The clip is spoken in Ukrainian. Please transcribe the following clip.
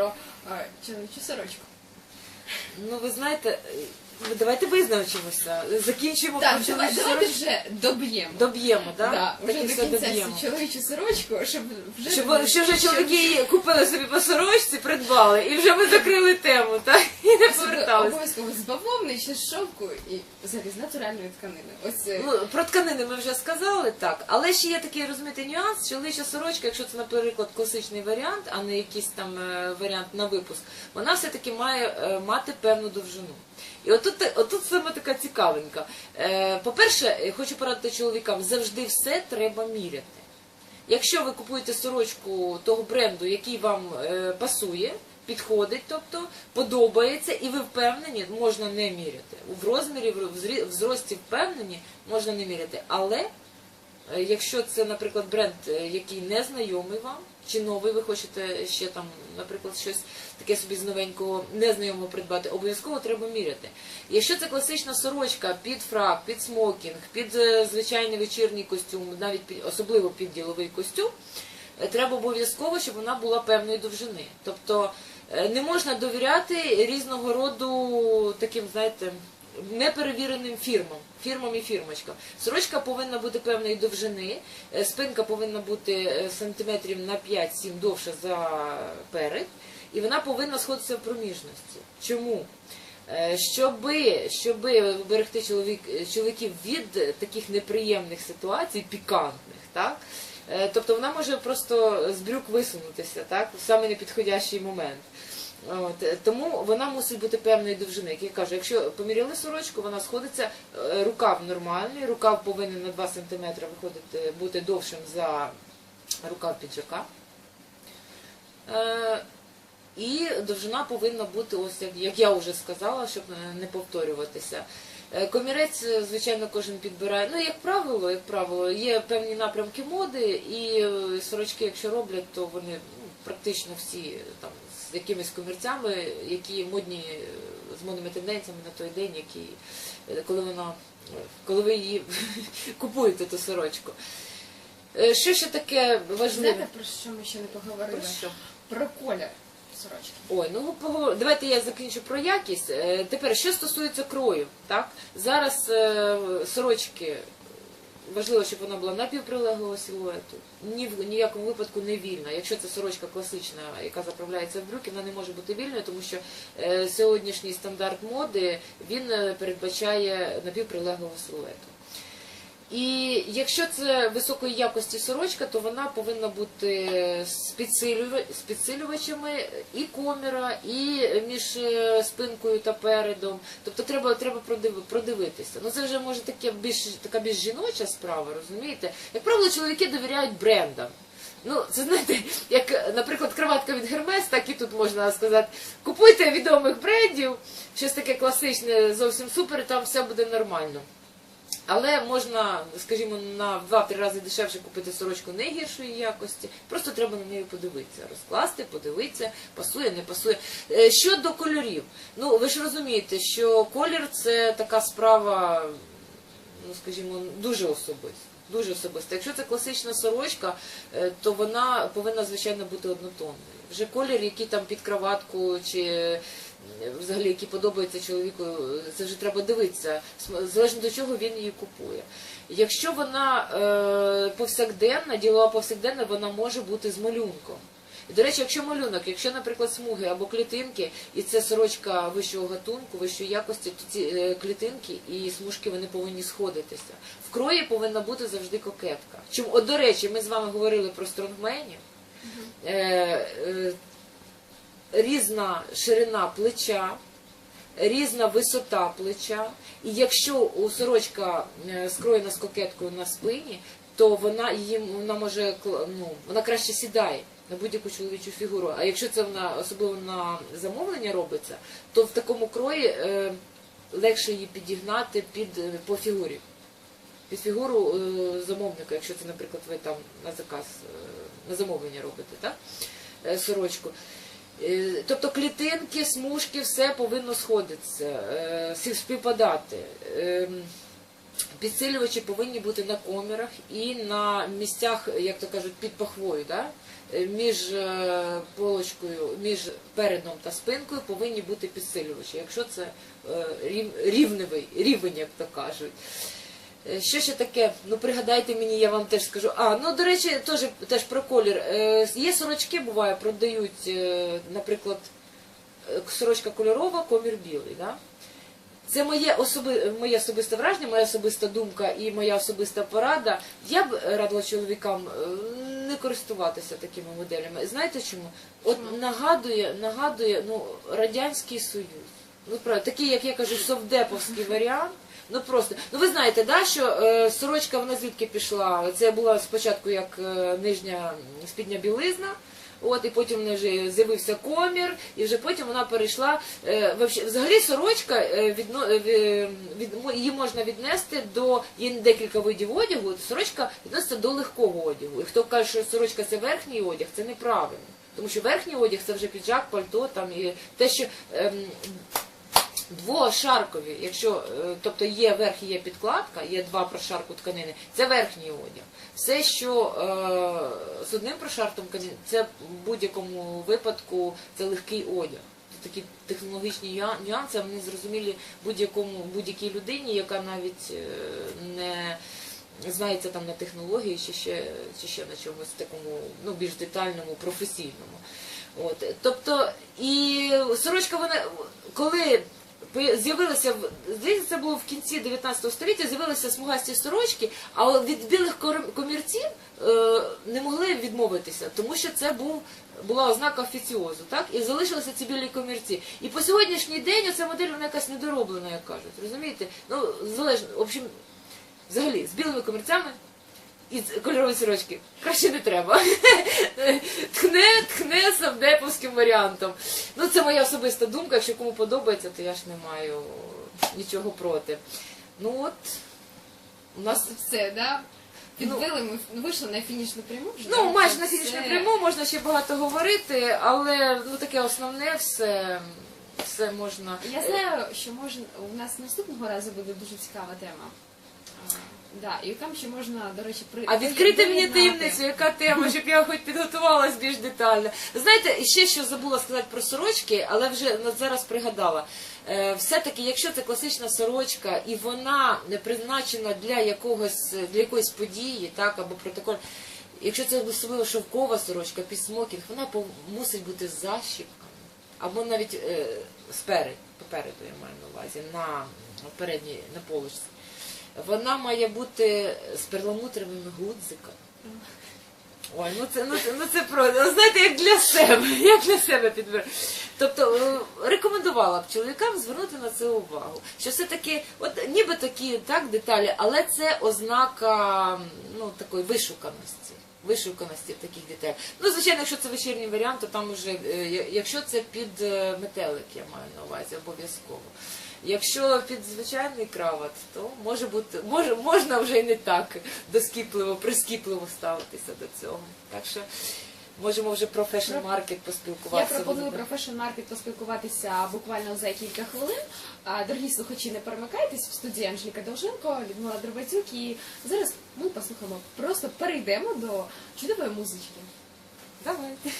про е, чоловічу сорочку. Ну, ви знаєте, давайте визначимося. Закінчимо Так, про давай, давайте сорочку. вже доб'ємо. Доб'ємо, так? Да, вже до кінця цю чоловічу сорочку, щоб вже Щоб, щоб вже чоловіки її купили собі по сорочці, придбали, і вже ми закрили тему, так? І не поверталися. обов'язково з бавовни, ще з шовку і взагалі з натуральної тканини. Ось е, Ну, про тканини ми вже сказали, так. Але ще є такий розумієте нюанс, чоловіча сорочка, якщо це, наприклад, класичний варіант, а не якийсь там е, варіант на випуск, вона все-таки має е, мати певну довжину. І отут, отут саме така цікавенька. Е, По-перше, хочу порадити чоловікам, завжди все треба міряти. Якщо ви купуєте сорочку того бренду, який вам е, пасує, підходить, тобто подобається, і ви впевнені, можна не міряти. В розмірі, в зрості впевнені, можна не міряти. Але якщо це, наприклад, бренд, е, який не знайомий вам, чи новий, ви хочете ще там, наприклад, щось таке собі з новенького незнайомого придбати, обов'язково треба міряти. Якщо це класична сорочка під фрак, під смокінг, під е, звичайний вечірній костюм, навіть під, особливо під діловий костюм, е, треба обов'язково, щоб вона була певної довжини. Тобто е, не можна довіряти різного роду таким, знаєте, неперевіреним фірмам, фірмам і фірмочкам. Сорочка повинна бути певної довжини, е, спинка повинна бути е, сантиметрів на 5-7 довше за перед, і вона повинна сходитися в проміжності. Чому? Е, Щоби, щоби берегти чоловік, чоловіків від таких неприємних ситуацій, пікантних, так? Тобто вона може просто з брюк висунутися так, в самий непідходящий момент. От, е, тому вона мусить бути певної довжини. Як я кажу, якщо поміряли сорочку, вона сходиться, е, рукав нормальний, рукав повинен на 2 см виходити, бути довшим за рукав піджака. Е, і довжина повинна бути, ось як, я вже сказала, щоб е, не повторюватися. Комірець, звичайно, кожен підбирає. Ну, як правило, як правило, є певні напрямки моди, і сорочки, якщо роблять, то вони ну, практично всі там з якимись комірцями, які модні е, з модними тенденціями на той день, які, е, коли вона, коли ви її купуєте ту сорочку. Е, Що ще таке важливе? знаєте, про що ми ще не поговорили? Про що? Про колір сорочки. Ой, ну поговор... давайте я закінчу про якість. Тепер, що стосується крою, так? Зараз сорочки важливо, щоб вона була напівприлеглого силуету. Ні в ніякому випадку не вільна. Якщо це сорочка класична, яка заправляється в брюки, вона не може бути вільною, тому що е, сьогоднішній стандарт моди він е, передбачає напівприлеглого силуету. І якщо це високої якості сорочка, то вона повинна бути з підсилювачами і коміра, і між е, спинкою та передом. Тобто треба, треба продив- продивитися. Ну це вже може таке більш така більш жіноча справа, розумієте? Як правило, чоловіки довіряють брендам. Ну, це знаєте, як, наприклад, краватка від Гермес, так і тут можна сказати. Купуйте відомих брендів, щось таке класичне, зовсім супер, і там все буде нормально. Але можна, скажімо, на 2-3 рази дешевше купити сорочку не гіршої якості. Просто треба на неї подивитися, розкласти, подивитися, пасує, не пасує. Е, Щодо кольорів, ну ви ж розумієте, що колір це така справа, ну скажімо, дуже особиста. Дуже особиста. Якщо це класична сорочка, е, то вона повинна звичайно бути однотонною. Вже колір, який там під краватку чи взагалі який подобається чоловіку, це вже треба дивитися, залежно до чого він її купує. Якщо вона е, повсякденна, ділова повсякденна, вона може бути з малюнком. І, до речі, якщо малюнок, якщо, наприклад, смуги або клітинки, і це сорочка вищого гатунку, вищої якості, то ці е, клітинки і смужки вони повинні сходитися. В крої повинна бути завжди кокетка. Чому, от, до речі, ми з вами говорили про стронгменів. Різна ширина плеча, різна висота плеча. І якщо сорочка е, скроєна з кокеткою на спині, то вона її вона може ну, вона краще сідає на будь-яку чоловічу фігуру. А якщо це вона особливо на замовлення робиться, то в такому крої е, легше її підігнати під е, по фігурі. Під фігуру е, замовника, якщо це, наприклад, ви там на заказ е, на замовлення робите, так? Е, сорочку. Е, Тобто клітинки, смужки, все повинно сходитися, е, співпадати. Ем, підсилювачі повинні бути на комірах і на місцях, як то кажуть, під пахвою. Да? Е, Між е, полочкою, між передом та спинкою повинні бути підсилювачі, якщо це е, рівневий рівень, як то кажуть. Е, Що ще таке? Ну пригадайте мені, я вам теж скажу. А, ну до речі, теж, теж про колір. Е, Є сорочки, буває, продають, е, наприклад, е, сорочка кольорова, комір білий. Да? Це моє, особи, моє особисте враження, моя особиста думка і моя особиста порада. Я б радила чоловікам е, не користуватися такими моделями. Знаєте чому? От нагадує, нагадує ну, Радянський Союз. Ну, правда, такий, як я кажу, совдеповський варіант. Ну просто, ну ви знаєте, да, що е, сорочка вона звідки пішла? Це була спочатку як е, нижня спідня білизна. От, і потім в неї вже з'явився комір, і вже потім вона перейшла. Е, взагалі сорочка е, відно, е, від, її можна віднести до є декілька видів одягу. Сорочка відноситься до легкого одягу. І хто каже, що сорочка це верхній одяг, це неправильно. Тому що верхній одяг це вже піджак, пальто, там і те, що ем, двошаркові, якщо е, тобто є верх і є підкладка, є два прошарку тканини, це верхній одяг. Все, що е, з одним прошарком тканини, це в будь-якому випадку це легкий одяг. Такі технологічні нюанси, вони зрозумілі будь-якому будь-якій людині, яка навіть е, не знається там на технології чи ще, чи ще на чомусь такому ну, більш детальному, професійному. От. Тобто, і сорочка вона, коли з'явилася, здається, це було в кінці 19 століття, з'явилися смугасті сорочки, а від білих комірців е, не могли відмовитися, тому що це був, була ознака офіціозу, так? І залишилися ці білі комірці. І по сьогоднішній день оця модель вона якась недороблена, як кажуть. Розумієте? Ну, залежно, в общем, взагалі, з білими комірцями і з кольорової сорочки краще не треба. Тхне, тхне совдеповським варіантом. Ну, це моя особиста думка. Якщо кому подобається, то я ж не маю нічого проти. Ну от, у нас Все, да? Підбили, ми вийшли на фінішну пряму. вже, Ну, майже на фінішну все. пряму можна ще багато говорити, але ну таке основне все, все можна. Я знаю, що можна у нас наступного разу буде дуже цікава тема. Да, і там ще можна, до речі, при А відкрити мені таємницю, яка тема, щоб я хоч підготувалась більш детально. Знаєте, ще що забула сказати про сорочки, але вже на- зараз пригадала. Е, Все-таки, якщо це класична сорочка і вона не призначена для якогось для якоїсь події, так або протоколь. Якщо це особливо шовкова сорочка, під смокінг, вона мусить бути з защіпками. Або навіть е, спереду, попереду я маю на увазі, на передній, на полочці. Вона має бути з перламутровими гудзиками. Ой, ну це ну це ну це про ну, знаєте, як для себе, як для себе підбираю. Тобто е, рекомендувала б чоловікам звернути на це увагу. Що все таки, от ніби такі так деталі, але це ознака ну такої вишуканості. Вишуканості таких деталей. Ну, звичайно, якщо це вечірній варіант, то там уже, е, якщо це під е, метелик, я маю на увазі, обов'язково. Якщо під звичайний крават, то може бути, може, можна вже і не так доскіпливо, прискіпливо ставитися до цього. Так що можемо вже про фешн-маркет Я поспілкуватися. пропоную про Fashion Market поспілкуватися буквально за кілька хвилин. А, Дорогі слухачі, не перемикайтесь в студії Анжеліка Довженко, Людмила Дробатюк. І зараз ми послухаємо, просто перейдемо до чудової музички. Давайте.